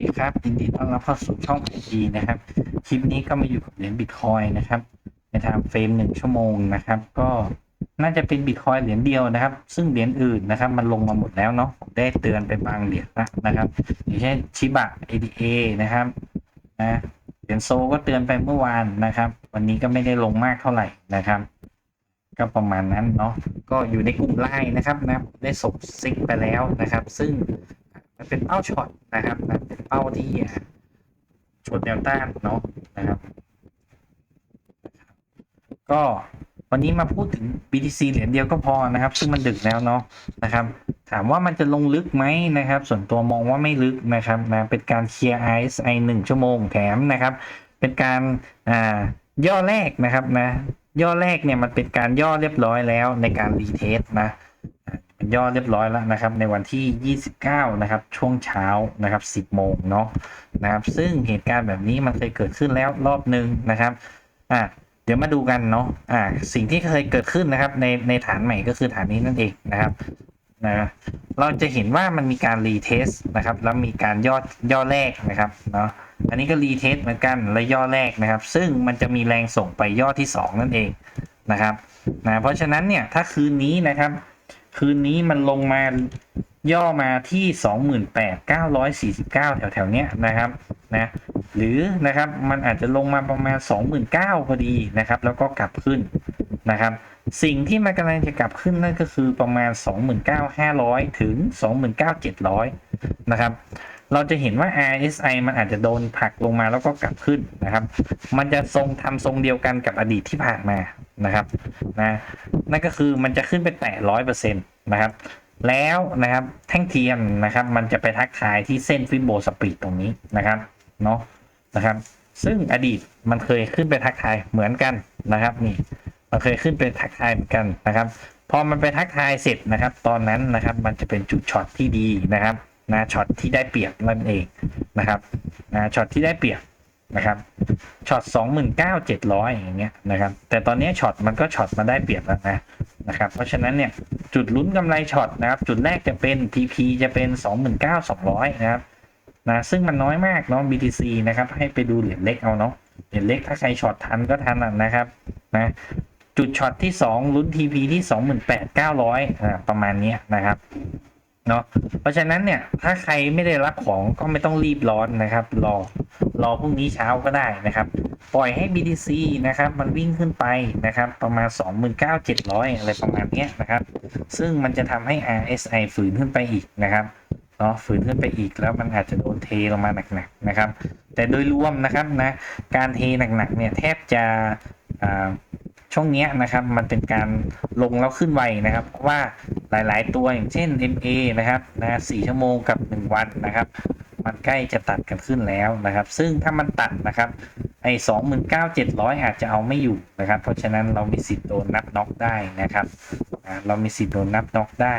ดีครับยินดีต้อนรับเข้าสู่ช่องพีดีนะครับ คลิปนี้ก็มาอยู่กับเหรียญบิตคอยนะครับ ในทม์เฟรมหนึ่งชั่วโมงนะครับ ก็น่าจะเป็นบิตคอยเหรียญเดียวนะครับ ซึ่งเหรียญอื่นนะครับ มันลงมาหมดแล้วเนาะผมได้เตือนไปบางเหรียญล้วนะครับ อย่างเช่นชิบะ ADA นะครับนะเหรียญโซก็เตือนไปเมื่อวานนะครับ วันนี้ก็ไม่ได้ลงมากเท่าไหร่นะครับ ก็ประมาณนั้นเนาะก็อยู่ในกลุ่มไลน์นะครับนะได้ส่งซิกไปแล้วนะครับ ซึ่ง มันเป็นเป้าช็อตนะครับมันเป็นเป้าที่ชนแนวต้านเนาะนะครับ ก็วันนี้มาพูดถึง BTC เหรียญเดียวก็พอนะครับ ซึ่งมันดึกแล้วเนาะนะครับ ถามว่ามันจะลงลึกไหมนะครับ ส่วนตัวมองว่าไม่ลึกนะครับนะเป็นการเคลียร์ RSI หนึ่งชั่วโมงแถมนะครับ เป็นการอ่าย่อแรกนะครับนะย่อแรกเนี่ยมันเป็นการย่อเรียบร้อยแล้วในการรีเทสนะ ย่อเรียบร้อยแล้วนะครับ ในวันที่ 29 นะครับ ช่วงเช้านะครับ 10 โมงเนาะนะครับ ซึ่งเหตุการณ์แบบนี้มันเคยเกิดขึ้นแล้วรอบหนึ่งนะครับอะเดี๋ยวมาดูกันเนาะอ่าสิ่งที่เคยเกิดขึ้นนะครับ ในในฐานใหม่ก็คือฐานนี้นั่นเองนะครับนะเราจะเห็นว่ามันมีการรีเทสนะครับ แล้วมีการย่อย่อแรกนะครับเนาะอันนี้ก็รีเทสเหมือนกันและย่อแรกนะครับ ซึ่งมันจะมีแรงส่งไปย่อที่ 2 นั่นเองนะครับนะเพราะฉะนั้นเนี่ยถ้าคืนนี้นะครับ คืนนี้มันลงมาย่อมาที่ 28,949 แถวๆเนี้ยนะครับนะหรือนะครับมันอาจจะลงมาประมาณ 29,000พอดีนะครับ แล้วก็กลับขึ้นนะครับ สิ่งที่มันกำลังจะกลับขึ้นนั่นก็คือประมาณ 29,500 ถึง 29,700 นะครับเราจะเห็นว่า RSI มันอาจจะโดนผลักลงมาแล้วก็กลับขึ้นนะครับ มันจะทรงทำทรงเดียวกันกับอดีตที่ผ่านมา นะครับนะนั่นก็คือมันจะขึ้นไปแตะร้อยเปอร์เซ็นต์นะครับ แล้วนะครับแท่งเทียนนะครับ มันจะไปทักทายที่เส้นฟิโบสปีดตรงนี้นะครับเนาะนะครับ ซึ่งอดีตมันเคยขึ้นไปทักทายเหมือนกันนะครับนี่มันเคยขึ้นไปทักทายเหมือนกันนะครับพอมันไปทักทายเสร็จนะครับ ตอนนั้นนะครับมันจะเป็นจุดช็อตที่ดีนะครับนะช็อตที่ได้เปรียบนั่นเองนะครับนะช็อตที่ได้เปรียบ นะครับช็อตสองหมื่นเก้าเจ็ดร้อยอย่างเงี้ยนะครับ แต่ตอนนี้ช็อตมันก็ช็อตมาได้เปรียบแล้วนะนะครับ เพราะฉะนั้นเนี่ยจุดลุ้นกำไรช็อตนะครับ จุดแรกจะเป็น TP จะเป็นสองหมื่นเก้าสองร้อยนะครับนะซึ่งมันน้อยมากเนาะ BTC นะครับ ให้ไปดูเหรียญเล็กเอาเนาะเหรียญเล็กถ้าใครช็อตทันก็ทันนะครับนะจุดช็อตที่ 2 ลุ้น TP ที่ 28,900อ่าประมาณนี้นะครับ เนาะเพราะฉะนั้นเนี่ย ถ้าใครไม่ได้รับของก็ไม่ต้องรีบร้อนนะครับ รอรอพรุ่งนี้เช้าก็ได้นะครับ ปล่อยให้ BTC นะครับ มันวิ่งขึ้นไปนะครับ ประมาณ 29,700 อะไรประมาณเนี้ยนะครับ ซึ่งมันจะทำให้ RSI ฝืนขึ้นไปอีกนะครับเนาะฝืนขึ้นไปอีกแล้วมันอาจจะโดนเทลงมาหนักๆนะครับ แต่โดยรวมนะครับนะการเทหนักๆเนี่ยแทบจะอ่า ช่วงเนี้ยนะครับ มันเป็นการลงแล้วขึ้นไวนะครับ เพราะว่าหลาย ๆ ตัวอย่างเช่น MA นะครับนะ4ชั่วโมงกับ 1 วันนะครับ มันใกล้จะตัดกันขึ้นแล้วนะครับ ซึ่งถ้ามันตัดนะครับไอ้สองหมื่นเก้าเจ็ดร้อยอาจจะเอาไม่อยู่นะครับ เพราะฉะนั้นเรามีสิทธิ์โดนนับน็อกได้นะครับเรามีสิทธิ์โดนนับน็อกได้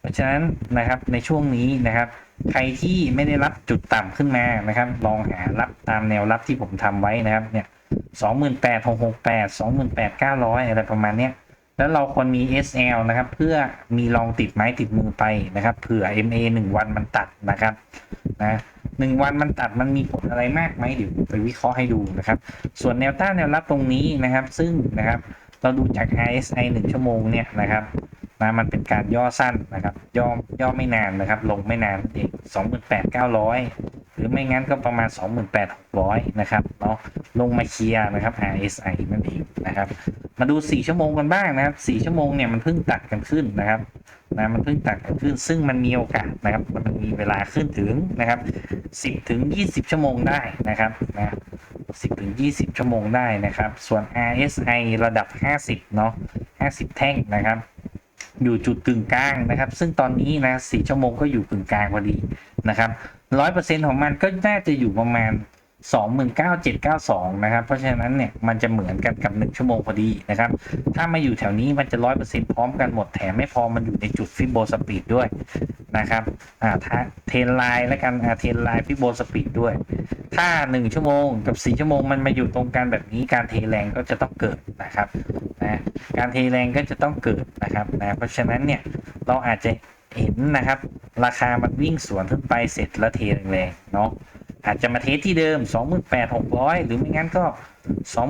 เพราะฉะนั้นนะครับในช่วงนี้นะครับ ใครที่ไม่ได้รับจุดต่ำขึ้นมานะครับ ลองหารับตามแนวรับที่ผมทำไว้นะครับเนี่ย สองหมื่นแปดหกหกแปดสองหมื่นแปดเก้าร้อยอะไรประมาณเนี้ยแล้วเราควรมี SL นะครับ เพื่อมีลองติดไม้ติดมือไปนะครับเผื่อ MA หนึ่งวันมันตัดนะครับนะหนึ่งวันมันตัดมันมีผลอะไรมากไหมเดี๋ยวไปวิเคราะห์ให้ดูนะครับ ส่วนแนวต้านแนวรับตรงนี้นะครับ ซึ่งนะครับเราดูจาก RSI หนึ่งชั่วโมงเนี่ยนะครับนะมันเป็นการย่อสั้นนะครับ ย่อย่อไม่นานนะครับ ลงไม่นานเองสองหมื่นแปดเก้าร้อย รือไม่งั้นก็ประมาณ 28,600 นะครับเนาะลงมาเคลียร์นะครับ RSI นั่นเองนะครับ มาดู 4 ชั่วโมงกันบ้างนะครับ 4 ชั่วโมงเนี่ยมันเพิ่งตัดกันขึ้นนะครับนะมันเพิ่งตัดกันขึ้น ซึ่งมันมีโอกาสนะครับ มันมีเวลาขึ้นถึงนะครับ 10ถึง20 ชั่วโมงได้นะครับนะ10ถึง20 ชั่วโมงได้นะครับ ส่วน RSI ระดับ 50 เนาะ50 แท่งนะครับอยู่จุดกึ่งกลางนะครับ ซึ่งตอนนี้นะ4ชั่วโมงก็อยู่กึ่งกลางพอดีนะครับ ร้อยเปอร์เซ็นของมันก็น่าจะอยู่ประมาณ29,792นเก้าเจ็ดเก้าสองนะครับ เพราะฉะนั้นเนี่ยมันจะเหมือนกันกับ1ชั่วโมงพอดีนะครับ ถ้ามาอยู่แถวนี้มันจะ100%พร้อมกันหมดแถมไม่พอมันอยู่ในจุดฟิโบสปีดด้วยนะครับอ่าถ้าเทนไลน์แล้วกันอ่าเทนไลน์ฟิโบสปีดด้วย ถ้า1ชั่วโมงกับ4ชั่วโมงมันมาอยู่ตรงกันแบบนี้การเทแรงก็จะต้องเกิดนะครับนะการเทแรงก็จะต้องเกิดนะครับนะเพราะฉะนั้นเนี่ยเราอาจจะ เห็นนะครับ ราคามันวิ่งสวนขึ้นไปเสร็จแล้วเทแรงๆเนาะอาจจะมาเทสที่เดิม 28,600 หรือไม่งั้นก็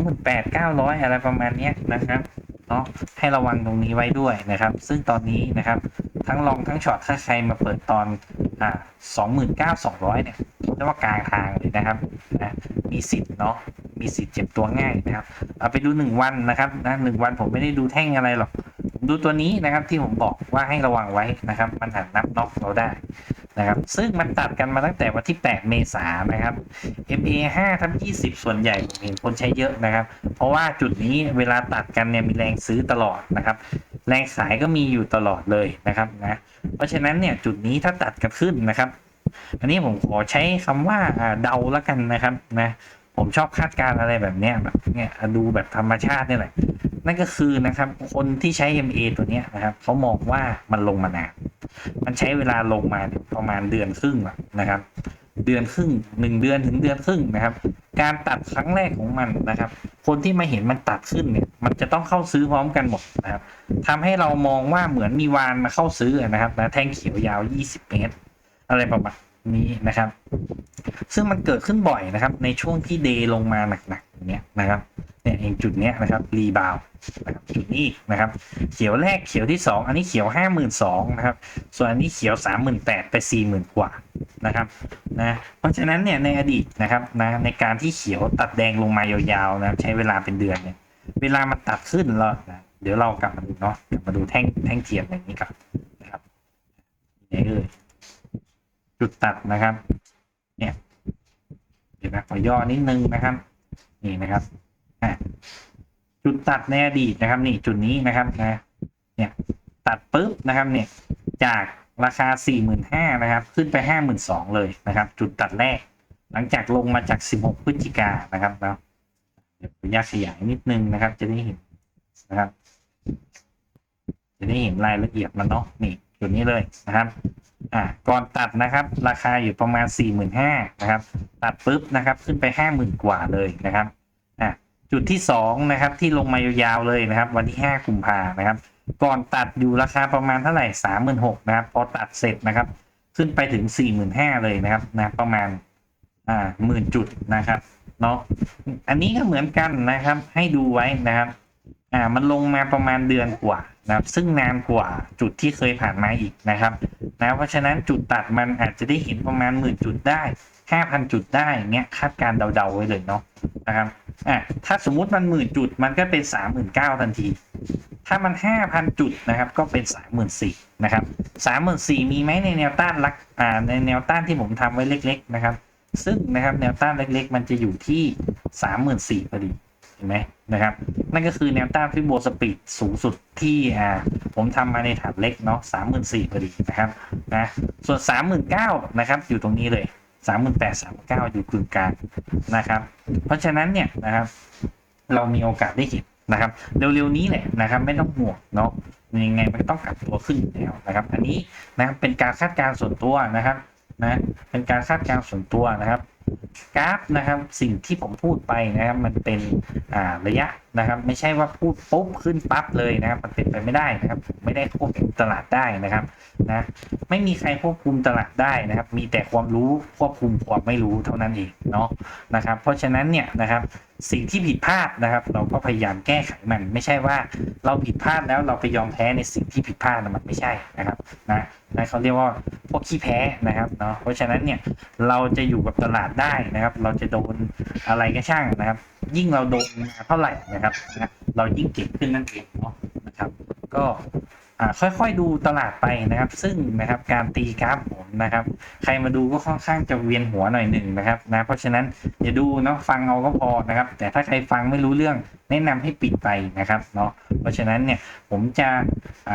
28,900 อะไรประมาณนี้นะครับเนาะให้ระวังตรงนี้ไว้ด้วยนะครับ ซึ่งตอนนี้นะครับ ทั้งลองทั้งช็อตถ้าใครมาเปิดตอนอ่า29,200 เนี่ยเรียกว่ากลางทางเลยนะครับนะมีสิทธิ์เนาะมีสิทธิ์เจ็บตัวง่ายนะครับ เอาไปดู 1 วันนะครับนะหนึ่งวันผมไม่ได้ดูแท่งอะไรหรอก ผมดูตัวนี้นะครับที่ผมบอกว่าให้ระวังไว้นะครับ มันหันนับน็อกเราได้นะครับ ซึ่งมันตัดกันมาตั้งแต่วันที่ 8 เมษายนนะครับ MA 5ทับ20 ส่วนใหญ่ผมเห็นคนใช้เยอะนะครับ เพราะว่าจุดนี้เวลาตัดกันเนี่ยมีแรงซื้อตลอดนะครับ แรงขายก็มีอยู่ตลอดเลยนะครับนะเพราะฉะนั้นเนี่ยจุดนี้ถ้าตัดกันขึ้นนะครับ อันนี้ผมขอใช้คำว่าอ่าเดาแล้วกันนะครับนะ ผมชอบคาดการณ์อะไรแบบเนี้ยแบบเนี่ยดูแบบธรรมชาตินี่แหละ นั่นก็คือนะครับ คนที่ใช้ MA ตัวเนี้ยนะครับเขามองว่ามันลงมานานมันใช้เวลาลงมาเนี่ยประมาณเดือนครึ่งอะนะครับ เดือนครึ่งหนึ่งเดือนถึงเดือนครึ่งนะครับ การตัดครั้งแรกของมันนะครับ คนที่มาเห็นมันตัดขึ้นเนี่ย มันจะต้องเข้าซื้อพร้อมกันหมดนะครับทำให้เรามองว่าเหมือนมีวานมาเข้าซื้อนะครับนะแท่งเขียวยาว 20 เมตร อะไรประมาณ นี้นะครับ ซึ่งมันเกิดขึ้นบ่อยนะครับ ในช่วงที่เดลงมาหนักๆอย่างเนี้ยนะครับเนี่ยเองจุดเนี้ยนะครับรีบาวนะครับจุดนี้นะครับ เขียวแรกเขียวที่สองอันนี้เขียวห้าหมื่นสองนะครับ ส่วนอันนี้เขียวสามหมื่นแปดไปสี่หมื่นกว่านะครับนะเพราะฉะนั้นเนี่ยในอดีตนะครับนะในการที่เขียวตัดแดงลงมายาวๆนะใช้เวลาเป็นเดือนเนี่ยเวลามันตัดขึ้นแล้วนะเดี๋ยวเรากลับมาดูเนาะกลับมาดูแท่งแท่งเทียนอย่างนี้ก่อนนะครับนี่เลย จุดตัดนะครับ เนี่ยเดี๋ยวนะขอย่อนิดนึงนะครับ นี่นะครับจุดตัดในอดีตนะครับ นี่จุดนี้นะครับนะเนี่ยตัดปุ๊บนะครับเนี่ยจากราคา 4 5 0 0 0นะครับ ขึ้นไป 52,000เลยนะครับ จุดตัดแรก หลังจากลงมาจาก 16 พฤศจิกายนะครับเนาะเดี๋ยวขออนุญาตขยายนิดนึงนะครับ จะได้เห็นนะครับ จะได้เห็นรายละเอียดมันเนาะนี่จุดนี้เลยนะครับ อ่าก่อนตัดนะครับ ราคาอยู่ประมาณ 4 5 0 0 0นะครับ ตัดปุ๊บนะครับ ขึ้นไป 50,000 กว่าเลยนะครับอ่าจุดที่ 2 นะครับ ที่ลงมายาวๆเลยนะครับ วันที่ 5 กุมภานะครับ ก่อนตัดอยู่ราคาประมาณเท่าไหร่ 36,000นะครับ พอตัดเสร็จนะครับ ขึ้นไปถึง 45,000เลยนะครับนะประมาณอ่าหมื่นจุดนะครับเนาะอันนี้ก็เหมือนกันนะครับ ให้ดูไว้นะครับ อ่า มันลงมาประมาณเดือนกว่า นะครับซึ่งนานกว่าจุดที่เคยผ่านมาอีกนะครับนะเพราะฉะนั้นจุดตัดมันอาจจะได้เห็นประมาณหมื่นจุดได้ห้าพันจุดได้เงี้ยคาดการเดาๆไว้เลยเนาะนะครับอะถ้าสมมุติมันหมื่นจุดมันก็เป็นสามหมื่นเก้าทันที ถ้ามันห้าพันจุดนะครับก็เป็นสามหมื่นสี่นะครับสามหมื่นสี่มีไหมในแนวต้านลักอ่าในแนวต้านที่ผมทำไว้เล็ก ๆ นะครับ ซึ่งนะครับแนวต้านเล็ก ๆ มันจะอยู่ที่สามหมื่นสี่พอดีเห็นไหม นะครับ นั่นก็คือแนวต้านฟิโบสปีดสูงสุดที่อ่าผมทำมาในถาดเล็กเนาะสามหมื่นสี่พอดีนะครับนะส่วนสามหมื่นเก้านะครับ อยู่ตรงนี้เลยสามหมื่นแปดสามเก้าอยู่กึ่งกลางนะครับ เพราะฉะนั้นเนี่ยนะครับ เรามีโอกาสได้เห็นนะครับ เร็วๆนี้แหละนะครับ ไม่ต้องห่วงเนาะยังไงมันก็ต้องกลับตัวขึ้นอยู่แล้วนะครับ อันนี้นะครับเป็นการคาดการณ์ส่วนตัวนะครับนะเป็นการคาดการณ์ส่วนตัวนะครับ กราฟนะครับ สิ่งที่ผมพูดไปนะครับ มันเป็นระยะ นะครับ ไม่ใช่ว่าพูดปุ๊บขึ้นปั๊บเลยนะครับมันเป็นไปไม่ได้นะครับไม่ได้ควบคุมตลาดได้นะครับนะไม่มีใครควบคุมตลาดได้นะครับ มีแต่ความรู้ควบคุมความไม่รู้เท่านั้นเองเนาะนะครับ เพราะฉะนั้นเนี่ยนะครับสิ่งที่ผิดพลาดนะครับ เราก็พยายามแก้ไขมัน ไม่ใช่ว่าเราผิดพลาดแล้วเราไปยอมแพ้ในสิ่งที่ผิดพลาดนะมันไม่ใช่นะครับนะนะเขาเรียกว่าพวกขี้แพ้นะครับเนาะเพราะฉะนั้นเนี่ยเราจะอยู่กับตลาดได้นะครับ เราจะโดนอะไรก็ช่างนะครับ ยิ่งเราโดนมาเท่าไหร่นะครับนะเรายิ่งเก่งขึ้นนั่นเองเนาะนะครับ ก็ค่อยๆดูตลาดไปนะครับ ซึ่งนะครับการตีกราฟผมนะครับ ใครมาดูก็ค่อนข้างจะเวียนหัวหน่อยหนึ่งนะครับนะเพราะฉะนั้นอย่าดูเนาะฟังเอาก็พอนะครับ แต่ถ้าใครฟังไม่รู้เรื่อง แนะนำให้ปิดไปนะครับเนาะเพราะฉะนั้นเนี่ยผมจะ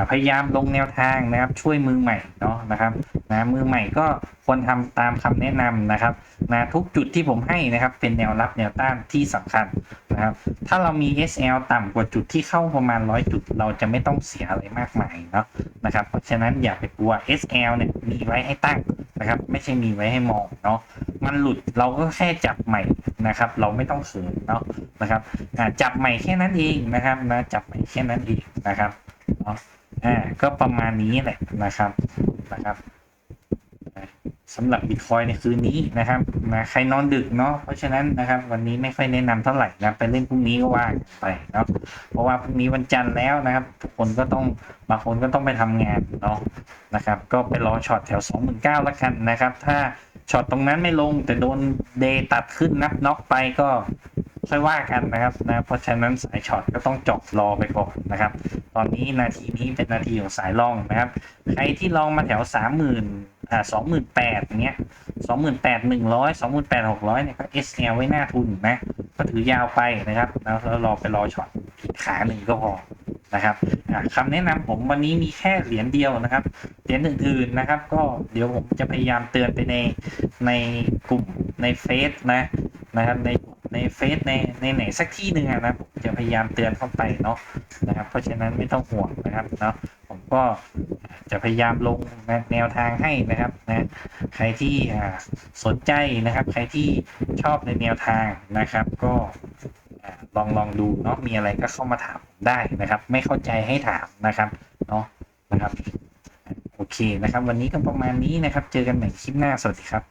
พยายามลงแนวทางนะครับช่วยมือใหม่เนาะนะครับนะมือใหม่ก็ควรทำตามคำแนะนำนะครับนะทุกจุดที่ผมให้นะครับเป็นแนวรับแนวต้านที่สำคัญนะครับถ้าเรามี SL ต่ำกว่าจุดที่เข้าประมาณ 100 จุด เราจะไม่ต้องเสียอะไรมากมายเนาะนะครับเพราะฉะนั้นอย่าไปกลัว SL เนี่ยมีไว้ให้ตั้งนะครับไม่ใช่มีไว้ให้มองเนาะมันหลุดเราก็แค่จับใหม่ นะครับ เราไม่ต้องเขินเนาะนะครับจับใหม่แค่นั้นเองนะครับนะจับใหม่แค่นั้นเองนะครับเนาะอ่าก็ประมาณนี้แหละนะครับนะครับสำหรับบิตคอยในคืนนี้นะครับนะใครนอนดึกเนาะเพราะฉะนั้นนะครับ วันนี้ไม่ค่อยแนะนำเท่าไหร่นะไปเล่นพรุ่งนี้ก็ว่าไปเนาะเพราะว่าพรุ่งนี้วันจันทร์แล้วนะครับทุกคนก็ต้องบางคนก็ต้องไปทำงานเนาะนะครับ ก็ไปรอช็อตแถว 29,000แล้วกันนะครับ ถ้า ช็อตตรงนั้นไม่ลงแต่โดนเดตัดขึ้นนับน็อกไปก็ค่อยว่ากันนะครับนะเพราะฉะนั้นสายช็อตก็ต้องจบรอไปก่อนนะครับ ตอนนี้นาทีนี้เป็นนาทีของสายล่องนะครับ ใครที่ลองมาแถวสามหมื่นอ่าสองหมื่นแปดอย่างเงี้ยสองหมื่นแปดหนึ่งร้อยสองหมื่นแปดหกร้อยเนี่ยก็ SL ไว้หน้าทุนนะ ก็ถือยาวไปนะครับ แล้วแล้วรอไปรอช็อตอีกขาหนึ่งก็พอ นะครับอะคำแนะนำผมวันนี้มีแค่เหรียญเดียวนะครับ เหรียญอื่นๆนะครับ ก็เดี๋ยวผมจะพยายามเตือนไปในในกลุ่มในเฟซนะนะครับในในเฟซในในไหนสักที่หนึ่งนะผมจะพยายามเตือนเข้าไปเนาะนะครับ เพราะฉะนั้นไม่ต้องห่วงนะครับเนาะผมก็จะพยายามลงแนวทางให้นะครับนะใครที่สนใจนะครับ ใครที่ชอบในแนวทางนะครับ ก็ลองลองดูเนาะมีอะไรก็เข้ามาถาม ได้นะครับ ไม่เข้าใจให้ถามนะครับเนาะนะครับ โอเคนะครับ วันนี้ก็ประมาณนี้นะครับ เจอกันใหม่คลิปหน้าสวัสดีครับ